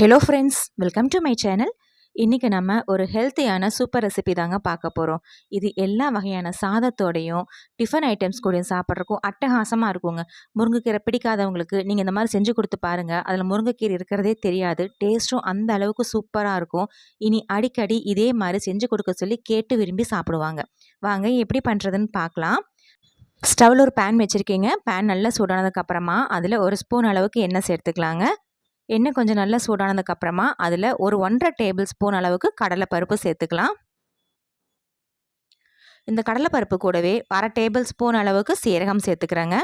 Hello friends welcome to my channel இன்றைக்கி நம்ம ஒரு ஹெல்த்தியான சூப்பர் ரெசிபி தாங்க பார்க்க போகிறோம் இது எல்லா வகையான சாதத்தோடையும் டிஃபன் ஐட்டம்ஸ் கூடயும் சாப்பிட்றக்கும் அட்டகாசமாக இருக்குங்க. முருங்கைக்கீரை பிடிக்காதவங்களுக்கு நீங்கள் இந்த மாதிரி செஞ்சு கொடுத்து பாருங்கள் அதில் முருங்கைக்கீரை இருக்கிறதே தெரியாது. டேஸ்ட்டும் அந்த அளவுக்கு சூப்பராக இருக்கும். இனி அடிக்கடி இதே மாதிரி செஞ்சு கொடுக்க சொல்லி கேட்டு விரும்பி சாப்பிடுவாங்க. வாங்க எப்படி பண்ணுறதுன்னு பார்க்கலாம். ஸ்டவ்வில் ஒரு பேன் வச்சுருக்கீங்க. பேன் நல்லா சூடானதுக்கப்புறமா அதில் ஒரு ஸ்பூன் அளவுக்கு எண்ணெய் சேர்த்துக்கலாங்க. எண்ணெய் கொஞ்சம் நல்லா சூடானதுக்கப்புறமா அதில் ஒரு ஒன்றரை டேபிள் ஸ்பூன் அளவுக்கு கடலைப்பருப்பு சேர்த்துக்கலாம். இந்த கடலைப்பருப்பு கூடவே அரை டேபிள் ஸ்பூன் அளவுக்கு சீரகம் சேர்த்துக்கிறேங்க.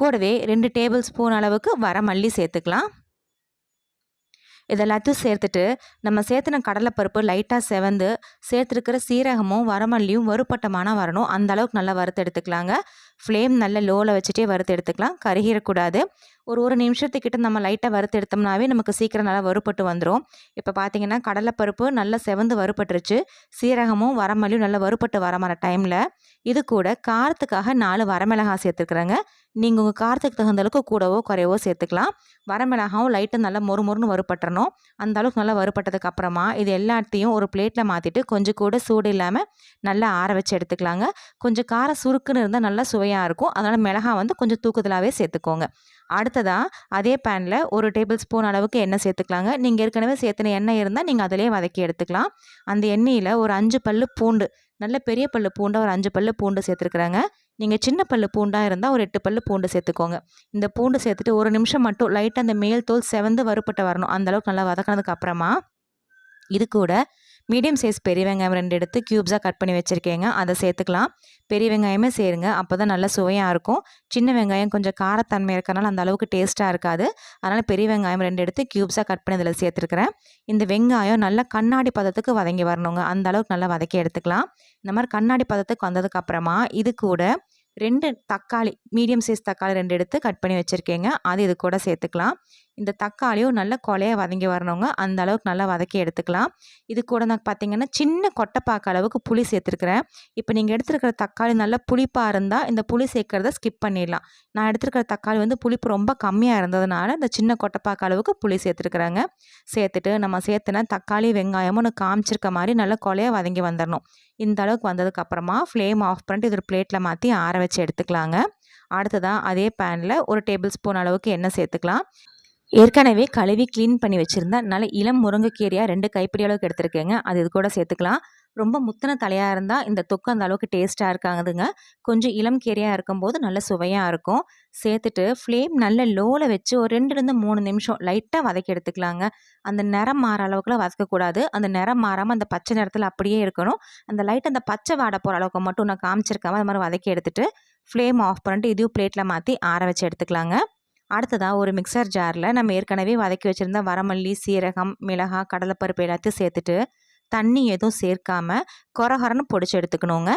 கூடவே ரெண்டு டேபிள் ஸ்பூன் அளவுக்கு வரமல்லி சேர்த்துக்கலாம். இதெல்லாத்தையும் சேர்த்துட்டு நம்ம சேர்த்துன கடலைப்பருப்பு லைட்டாக செவந்து சேர்த்துருக்கிற சீரகமும் வரமல்லியும் வறுப்பட்டமான வரணும். அந்த அளவுக்கு நல்லா வறுத்து எடுத்துக்கலாங்க. ஃப்ளேம் நல்ல லோவில் வச்சுட்டே வறுத்து எடுத்துக்கலாம். கருகிடக்கூடாது. ஒரு ஒரு நிமிஷத்துக்கிட்ட நம்ம லைட்டாக வறுத்து எடுத்தோம்னாவே நமக்கு சீக்கிரம் நல்லா வறுப்பட்டு வந்துடும் இப்போ பார்த்தீங்கன்னா கடலைப்பருப்பு நல்லா செவந்து வறுப்பட்டுருச்சு சீரகமும் வரமல்லியும் நல்லா வறுப்பட்டு வர மாதிரி டைமில் இது கூட காரத்துக்காக நாலு வரமிளகாய் சேர்த்துக்கிறேங்க நீங்கள் உங்கள் காரத்துக்கு தகுந்த அளவுக்கு கூடவோ குறையவோ சேர்த்துக்கலாம். வரமிளகாவும் லைட்டாக நல்லா மொறு மொறுன்னு வறுப்பட்டுறணும் அந்த அளவுக்கு நல்லா வறுபட்டதுக்கு அப்புறமா இது எல்லாத்தையும் ஒரு பிளேட்டில் மாற்றிட்டு கொஞ்சம் கூட சூடு இல்லாமல் நல்லா ஆற வச்சு எடுத்துக்கலாங்க. கொஞ்சம் காரம் சுருக்குன்னு இருந்தால் நல்லா சுவையாக இருக்கும். அதனால் மிளகாய் வந்து கொஞ்சம் தூக்குதலாகவே சேர்த்துக்கோங்க. அடுத்ததாக அதே பேனில் ஒரு டேபிள் ஸ்பூன் அளவுக்கு எண்ணெய் சேர்த்துக்கலாங்க. நீங்கள் ஏற்கனவே சேர்த்துன எண்ணெய் இருந்தால் நீங்கள் அதிலே வதக்கி எடுத்துக்கலாம். அந்த எண்ணெயில் ஒரு அஞ்சு பல் பூண்டு நல்ல பெரிய பல்லு பூண்டை ஒரு அஞ்சு பல் பூண்டு சேர்த்துருக்குறாங்க. நீங்கள் சின்ன பல்லு பூண்டாக இருந்தால் ஒரு எட்டு பல்லு பூண்டு சேர்த்துக்கோங்க. இந்த பூண்டு சேர்த்துட்டு ஒரு நிமிஷம் மட்டும் லைட்டாக அந்த மேல் தோல் செவந்து வறுப்பட்டு வரணும். அந்தளவுக்கு நல்லா வதக்கினதுக்கு அப்புறமா இது கூட மீடியம் சைஸ் பெரிய வெங்காயம் ரெண்டு எடுத்து க்யூப்ஸாக கட் பண்ணி வச்சுருக்கேங்க. அதை சேர்த்துக்கலாம். பெரிய வெங்காயமே சேருங்க. அப்போ தான் நல்லா சுவையாக இருக்கும். சின்ன வெங்காயம் கொஞ்சம் காரத்தன்மை இருக்கிறனால அந்த அளவுக்கு டேஸ்ட்டாக இருக்காது. அதனால் பெரிய வெங்காயம் ரெண்டு எடுத்து க்யூப்ஸாக கட் பண்ணி அதில் சேர்த்துருக்குறேன். இந்த வெங்காயம் நல்லா கண்ணாடி பதத்துக்கு வதங்கி வரணுங்க. அந்த அளவுக்கு நல்லா வதக்கி எடுத்துக்கலாம். இந்த மாதிரி கண்ணாடி பதத்துக்கு வந்ததுக்கப்புறமா இது கூட ரெண்டு தக்காளி மீடியம் சைஸ் தக்காளி ரெண்டு எடுத்து கட் பண்ணி வச்சுருக்கேங்க. அது இது கூட சேர்த்துக்கலாம். இந்த தக்காளியும் நல்ல கொலையாக வதங்கி வரணுங்க. அந்த அளவுக்கு நல்லா வதக்கி எடுத்துக்கலாம். இது கூட நான் பார்த்தீங்கன்னா சின்ன கொட்டைப்பாக்க அளவுக்கு புளி சேர்த்துருக்குறேன். இப்போ நீங்கள் எடுத்துருக்கிற தக்காளி நல்லா புளிப்பாக இருந்தால் இந்த புளி சேர்க்குறத ஸ்கிப் பண்ணிடலாம். நான் எடுத்துருக்கிற தக்காளி வந்து புளிப்பு ரொம்ப கம்மியாக இருந்ததுனால இந்த சின்ன கொட்டைப்பாக்க அளவுக்கு புளி சேர்த்துருக்குறாங்க. சேர்த்துட்டு நம்ம சேர்த்துனா தக்காளி வெங்காயமும் நான் காமிச்சிருக்க மாதிரி நல்லா கொலையாக வதங்கி வந்துடணும் இந்த அளவுக்கு வந்ததுக்கப்புறமா ஃப்ளேம் ஆஃப் பண்ணிட்டு இது ஒரு பிளேட்டில் மாற்றி ஆற வச்சு எடுத்துக்கலாங்க. அடுத்ததாக அதே பேனில் ஒரு டேபிள் ஸ்பூன் அளவுக்கு எண்ணெய் சேர்த்துக்கலாம். ஏற்கனவே கழுவி க்ளீன் பண்ணி வச்சுருந்தா நல்ல இளம் முருங்கைக்கீரையாக ரெண்டு கைப்பிடி அளவுக்கு எடுத்துருக்கேங்க. அது இது கூட சேர்த்துக்கலாம். ரொம்ப முத்தின தலையாக இருந்தால் இந்த தொக்கு அந்த அளவுக்கு டேஸ்ட்டாக இருக்காங்குதுங்க கொஞ்சம் இளம் கீரையாக இருக்கும்போது நல்ல சுவையாக இருக்கும். சேர்த்துட்டு ஃப்ளேம் நல்ல லோவில் வச்சு ஒரு ரெண்டுலேருந்து மூணு நிமிஷம் லைட்டாக வதக்கி எடுத்துக்கலாங்க. அந்த நிறம் மாற அளவுக்குலாம் வதக்கக்கூடாது. அந்த நிறம் மாறாமல் அந்த பச்சை நிறத்தில் அப்படியே இருக்கணும். அந்த லைட் அந்த பச்சை வாடை போகிற அளவுக்கு மட்டும் நான் காமிச்சிருக்காமல் அது மாதிரி வதக்கி எடுத்துகிட்டு ஃப்ளேம் ஆஃப் பண்ணிட்டு இதையும் பிளேட்டில் மாற்றி ஆற வச்சு எடுத்துக்கலாங்க. அடுத்ததாக ஒரு மிக்சர் ஜாரில் நம்ம ஏற்கனவே வதக்கி வச்சுருந்த வரமல்லி சீரகம் மிளகாய் கடலைப்பருப்பு எல்லாத்தையும் சேர்த்துட்டு தண்ணி எதுவும் சேர்க்காம கொரகொரன்னு பொடிச்சு எடுத்துக்கணுங்க.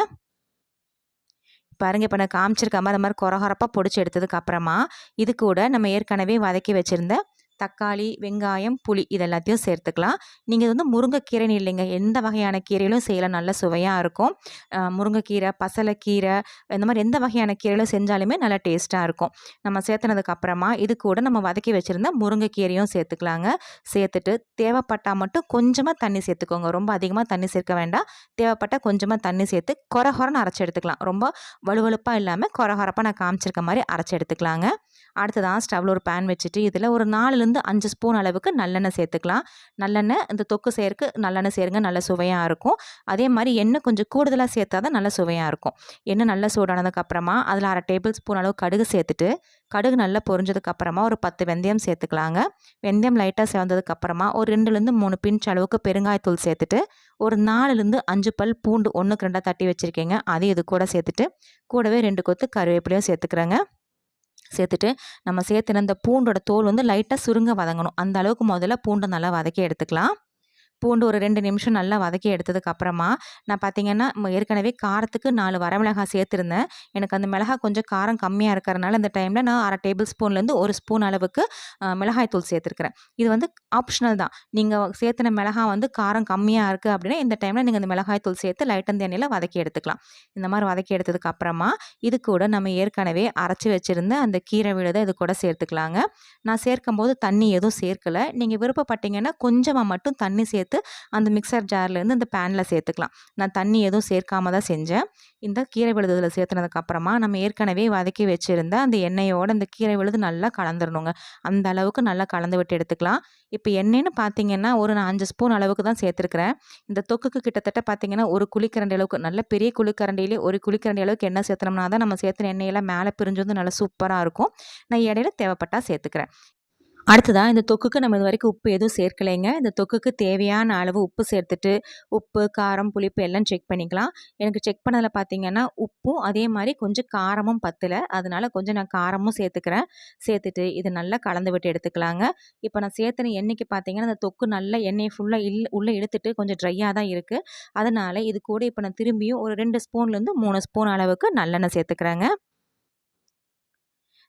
பாருங்க இப்போ நான் காமிச்சிருக்காம அந்த மாதிரி கொரகொரப்பாக பொடிச்சு எடுத்ததுக்கு அப்புறமா இது கூட நம்ம ஏற்கனவே வதக்கி வச்சுருந்த தக்காளி வெங்காயம் புளி இது எல்லாத்தையும் சேர்த்துக்கலாம் நீங்கள் வந்து முருங்கைக்கீரைன்னு இல்லைங்க. எந்த வகையான கீரையிலும் செய்யலாம். நல்ல சுவையாக இருக்கும். முருங்கைக்கீரை பசலைக்கீரை இந்த மாதிரி எந்த வகையான கீரையிலும் செஞ்சாலுமே நல்லா டேஸ்ட்டாக இருக்கும். நம்ம சேர்த்துனதுக்கு அப்புறமா இது கூட நம்ம வதக்கி வச்சுருந்த முருங்கைக்கீரையும் சேர்த்துக்கலாங்க. சேர்த்துட்டு தேவைப்பட்டால் மட்டும் கொஞ்சமாக தண்ணி சேர்த்துக்கோங்க. ரொம்ப அதிகமாக தண்ணி சேர்க்க வேண்டாம். தேவைப்பட்டால் கொஞ்சமாக தண்ணி சேர்த்து கொரகொரன்னு அரைச்சி எடுத்துக்கலாம். ரொம்ப வலுவலுப்பாக இல்லாமல் கொரகொரப்பாக நான் காமிச்சிருக்க மாதிரி அரைச்சி எடுத்துக்கலாங்க. அடுத்ததான் ஸ்டவ்வில் ஒரு பேன் வச்சுட்டு இதில் ஒரு நாலுலேருந்து நாலுலேருந்து அஞ்சு ஸ்பூன் அளவுக்கு நல்லெண்ணெய் சேர்த்துக்கலாம். நல்லெண்ணெய் இந்த தொக்கு செய்யறதுக்கு நல்லெண்ணெய் சேருங்க நல்ல சுவையாக இருக்கும். அதே மாதிரி எண்ணெய் கொஞ்சம் கூடுதலாக சேர்த்தா தான் நல்ல சுவையாக இருக்கும். எண்ணெய் நல்லா சூடானதுக்கப்புறமா அதில் அரை டேபிள் ஸ்பூன் அளவு கடுகு சேர்த்துட்டு கடுகு நல்லா பொரிஞ்சதுக்கப்புறமா ஒரு பத்து வெந்தயம் சேர்த்துக்கலாங்க. வெந்தயம் லைட்டாக சேர்ந்ததுக்கப்புறமா ஒரு ரெண்டுலேருந்து மூணு பிஞ்ச் அளவுக்கு பெருங்காயத்தூள் சேர்த்துட்டு ஒரு நாலுலேருந்து அஞ்சு பல் பூண்டு ஒன்றுக்கு ரெண்டாக தட்டி வச்சுருக்கீங்க. அதையும் இது கூட சேர்த்துட்டு கூடவே ரெண்டு கொத்து கருவேப்பிலையும் சேர்த்துக்கிறேங்க. சேர்த்துட்டு நம்ம சேர்த்துன இந்த பூண்டோட தோல் வந்து லைட்டாக சுருங்க வதங்கணும். அந்த அளவுக்கு முதல்ல பூண்டை நல்லா வதக்கி எடுத்துக்கலாம். பூண்டு ஒரு ரெண்டு நிமிஷம் நல்லா வதக்கி எடுத்ததுக்கு அப்புறமா நான் பார்த்தீங்கன்னா ஏற்கனவே காரத்துக்கு நாலு வரமிளகாய் சேர்த்துருந்தேன். எனக்கு அந்த மிளகாய் கொஞ்சம் காரம் கம்மியாக இருக்கிறனால இந்த டைமில் நான் அரை டேபிள் ஸ்பூன்லேருந்து ஒரு ஸ்பூன் அளவுக்கு மிளகாய் தூள் சேர்த்துருக்கிறேன். இது வந்து ஆப்ஷனல் தான். நீங்கள் சேர்த்துன மிளகாய் வந்து காரம் கம்மியாக இருக்குது அப்படின்னா இந்த டைமில் நீங்கள் அந்த மிளகாய் தூள் சேர்த்து லைட்டன் அந்த எண்ணெயில் வதக்கி எடுத்துக்கலாம். இந்த மாதிரி வதக்கி எடுத்ததுக்கு அப்புறமா இது கூட நம்ம ஏற்கனவே அரைச்சி வச்சுருந்த அந்த கீரை விழுதை இது கூட சேர்த்துக்கலாங்க. நான் சேர்க்கும்போது தண்ணி எதுவும் சேர்க்கலை. நீங்கள் விருப்பப்பட்டீங்கன்னா கொஞ்சமாக மட்டும் தண்ணி சேர்த்து அந்த மிக்சர் ஜார்லேருந்து அந்த பேனில் சேர்த்துக்கலாம். நான் தண்ணி எதுவும் சேர்க்காம தான் செஞ்சேன். இந்த கீரை விழுதுல சேர்த்துனதுக்கப்புறமா நம்ம ஏற்கனவே வதக்கி வச்சுருந்த அந்த எண்ணெயோடு அந்த கீரை விழுது நல்லா கலந்துடணுங்க அந்த அளவுக்கு நல்லா கலந்து விட்டு எடுத்துக்கலாம். இப்போ எண்ணெய்னு பார்த்தீங்கன்னா ஒரு நான் அஞ்சு ஸ்பூன் அளவுக்கு தான் சேர்த்துருக்கிறேன். இந்த தொக்குக்கு கிட்டத்தட்ட பார்த்தீங்கன்னா ஒரு குழிக்கரண்டி அளவுக்கு நல்ல பெரிய குழிக்கரண்டியிலே ஒரு குழிக்கரண்டி அளவுக்கு எண்ணெய் சேர்த்தனோம்னா தான் நம்ம சேர்த்துன எண்ணெயெல்லாம் மேலே பிரிஞ்சு வந்து நல்லா சூப்பராக இருக்கும். நான் இடையில தேவைப்பட்டால் சேர்த்துக்கிறேன். அடுத்ததாக இந்த தொக்குக்கு நம்ம இது வரைக்கும் உப்பு எதுவும் சேர்க்கலைங்க. இந்த தொக்குக்கு தேவையான அளவு உப்பு சேர்த்துட்டு உப்பு காரம் புளிப்பு எல்லாம் செக் பண்ணிக்கலாம். எனக்கு செக் பண்ணதில் பார்த்தீங்கன்னா உப்பும் அதே மாதிரி கொஞ்சம் காரமும் பத்தலை. அதனால கொஞ்சம் நான் காரமும் சேர்த்துக்கிறேன். சேர்த்துட்டு இது நல்லா கலந்து விட்டு எடுத்துக்கலாங்க. இப்போ நான் சேர்த்துன எண்ணெய்க்கு பார்த்தீங்கன்னா இந்த தொக்கு நல்லா எண்ணெயை ஃபுல்லாக இல் உள்ளே எடுத்துட்டு கொஞ்சம் ட்ரையாக தான் இருக்குது அதனால் இது கூட இப்போ நான் திரும்பியும் ஒரு ரெண்டு ஸ்பூன்லேருந்து மூணு ஸ்பூன் அளவுக்கு நல்லெண்ணெய் சேர்த்துக்கிறேங்க.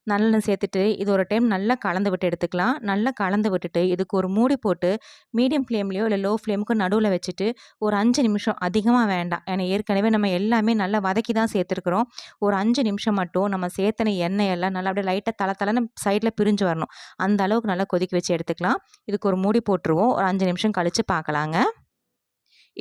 நல்லெண்ணெய் சேர்த்துட்டு இது ஒரு டைம் நல்லா கலந்து விட்டு எடுத்துக்கலாம். நல்லா கலந்து விட்டுட்டு இதுக்கு ஒரு மூடி போட்டு மீடியம் ஃப்ளேம்லேயோ இல்லை லோ ஃப்ளேமுக்கு நடுவில் வச்சுட்டு ஒரு அஞ்சு நிமிஷம் அதிகமாக வேண்டாம். ஏன்னா ஏற்கனவே நம்ம எல்லாமே நல்லா வதக்கி தான் சேர்த்துருக்குறோம். ஒரு அஞ்சு நிமிஷம் மட்டும் நம்ம சேர்த்தன எண்ணெய் எல்லாம் நல்லா அப்படியே லைட்டாக தலை தலைன்னு சைடில் பிரிஞ்சு வரணும். அந்த அளவுக்கு நல்லா கொதிக்க வச்சு எடுத்துக்கலாம். இதுக்கு ஒரு மூடி போட்டுருவோம். ஒரு அஞ்சு நிமிஷம் கழித்து பார்க்கலாங்க.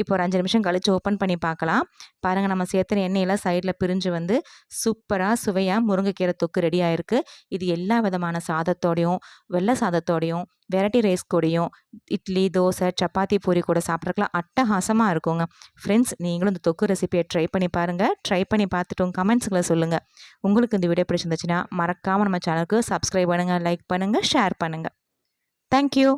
இப்போ ஒரு அஞ்சு நிமிஷம் கழித்து ஓப்பன் பண்ணி பார்க்கலாம். பாருங்கள் நம்ம சேர்த்துன எண்ணெயெல்லாம் சைடில் பிரிஞ்சு வந்து சூப்பராக சுவையாக முருங்கைக்கீரை தொக்கு ரெடி ஆயிருக்கு. இது எல்லா விதமான சாதத்தோடையும் வெள்ளை சாதத்தோடையும் வெரைட்டி ரைஸ் கூடயும் இட்லி தோசை சப்பாத்தி பூரி கூட சாப்பிட்றதுக்குலாம் அட்டகாசமாக இருக்குங்க. ஃப்ரெண்ட்ஸ் நீங்களும் இந்த தொக்கு ரெசிபியை ட்ரை பண்ணி பாருங்கள் ட்ரை பண்ணி பார்த்துட்டு உங்கள் கமெண்ட்ஸுங்களை சொல்லுங்கள் உங்களுக்கு இந்த வீடியோ பிடிச்சிருந்துச்சுன்னா மறக்காமல் நம்ம சேனலுக்கு சப்ஸ்கிரைப் பண்ணுங்கள் லைக் பண்ணுங்கள் ஷேர் பண்ணுங்கள் தேங்க்யூ